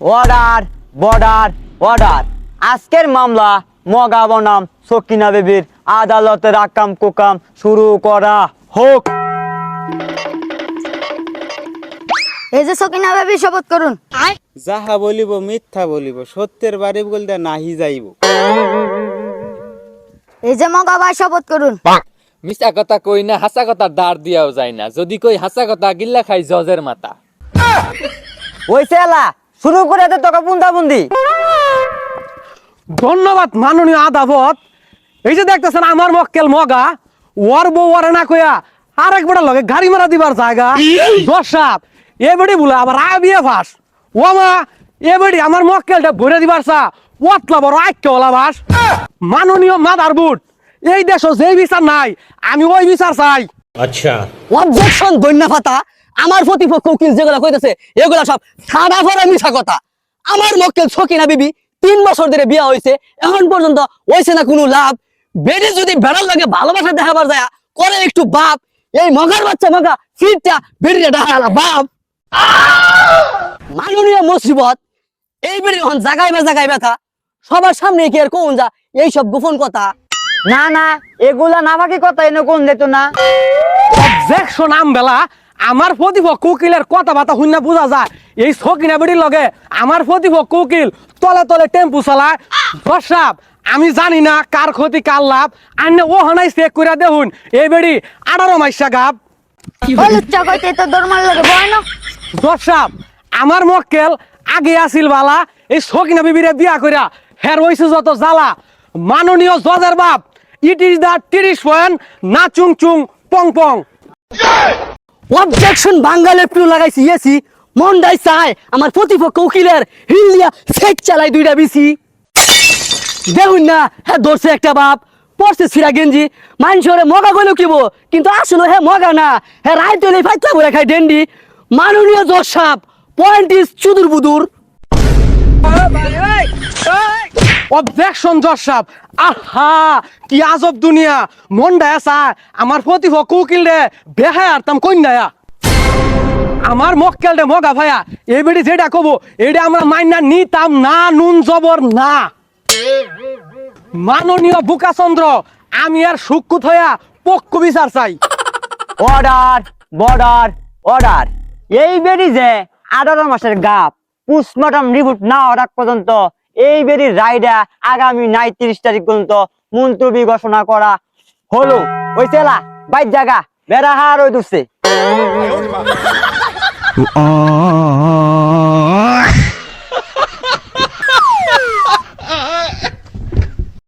Order border order আজকের মামলা মগা বনাম সকিনা বেবির আদালতের আকাম কুকাম শুরু করা হোক। এই যে সকিনা ভাবি শপথ করুন। যাহা বলিব মিথ্যা বলিব সত্যের বাড়ি বলতে নাহি যাইব। এই যে মগা ভাই শপথ করুন। মিছা কথা কই না হাসা কথা দাঁড় দিয়াও যায় না। যদি কই হাসা কথা গিল্লা খাই জজের মাথা। ওই সেলা শুরু করে দে তোকে বুন্দা বুন্দি ধন্যবাদ মাননীয় আদালত এই যে দেখতেছেন আমার মক্কেল মগা ওর বউ ওরে না কইয়া আর একবার লগে গাড়ি মারা দিবার জায়গা দশ সাপ এ বেড়ি বলে আবার আয় বিয়ে ফাঁস ও মা এ বেড়ি আমার মক্কেলটা ভরে দিবার সা ওতলা বড় আইক্য ওলা ভাস। মাননীয় মাদার বুট এই দেশ যেই বিচার নাই আমি ওই বিচার চাই। আচ্ছা। অবজেকশন বন্যা ফাতা আমার প্রতিপক্ষ উকিল যেগুলা কইতেছে এগুলা সব সাদা ফরা মিছা কথা। আমার মক্কেল সকিনা বিবি তিন বছর ধরে বিয়া হয়েছে এখন পর্যন্ত হয়েছে না কোনো লাভ। বেড়ে যদি বেড়ার লাগে ভালোবাসা দেখাবার যায় করে একটু বাপ। এই মগার বাচ্চা মগা ফিরটা বেরিয়ে ডাকালা বাপ। মাননীয় মুসিবত এই বেড়ে এখন জাগায় বা জাগায় ব্যথা। সবার সামনে কি আর কোন যা এইসব গোপন কথা? না না এগুলা না বাকি কথা এনে কোন দিত না। অবজেকশন আম বেলা আমার প্রতিপক্ষ উকিলের কথা বাতা শূন্য বোঝা যায় এই সকিনা বেড়ির লগে আমার প্রতিপক্ষ উকিল তলে তলে টেম্পু চালায়। দর্শাপ আমি জানি না কার ক্ষতি কার লাভ। আন্য ও হানাই চেক করে দেখুন এই বেড়ি আঠারো মাইসা না। দর্শাপ আমার মক্কেল আগে আসিল বালা এই সকিনা বিবিরে বিয়া কইরা হের হইছে যত জ্বালা। মাননীয় জজের বাপ ইট ইজ দা তিরিশ পয়েন্ট না চুং চুং পং পং। অবজেকশন বাঙ্গালের প্রিয় লাগাইছি এসি মন্ডাই চাই আমার প্রতিপক্ষ উকিলের হিলিয়া সেট চালাই দুইটা বিসি। দেখুন না হ্যাঁ ধরছে একটা বাপ, পড়ছে সিরা গেঞ্জি, মানুষরে মগা গেল কিব কিন্তু আসলে হ্যাঁ মগা না হ্যাঁ রায় তুলে ফাইতলা করে খাই ডেন্ডি। মাননীয় জজ সাপ পয়েন্ট ইস চুদুর বুদুর। অবজেকশন জসাব আহা, কি আজব দুনিয়া। মন ডায়াসা আমার প্রতিপক্ষ উকিল রে, বেহায় আরতাম কন্যায়া। আমার মক্কেল রে মগা ভাইয়া এই বেড়ি যেটা কব এটা আমরা মাইনা নিতাম না, নুন জবর না। মাননীয় বুকাচন্দ্র, আমি আর সুক্ষুত হইয়া পক্ষ বিচার চাই। অর্ডার বর্ডার অর্ডার এই বেরি যে আঠারো মাসের গাপ পোস্টমর্টম রিপোর্ট না হওয়ার পর্যন্ত এই বেরির রায়টা আগামী নাই তিরিশ তারিখ পর্যন্ত মন্তব্য ঘোষণা করা হলো। ওই চেলা বাইর জায়গা বেড়া হার ওই দুসে।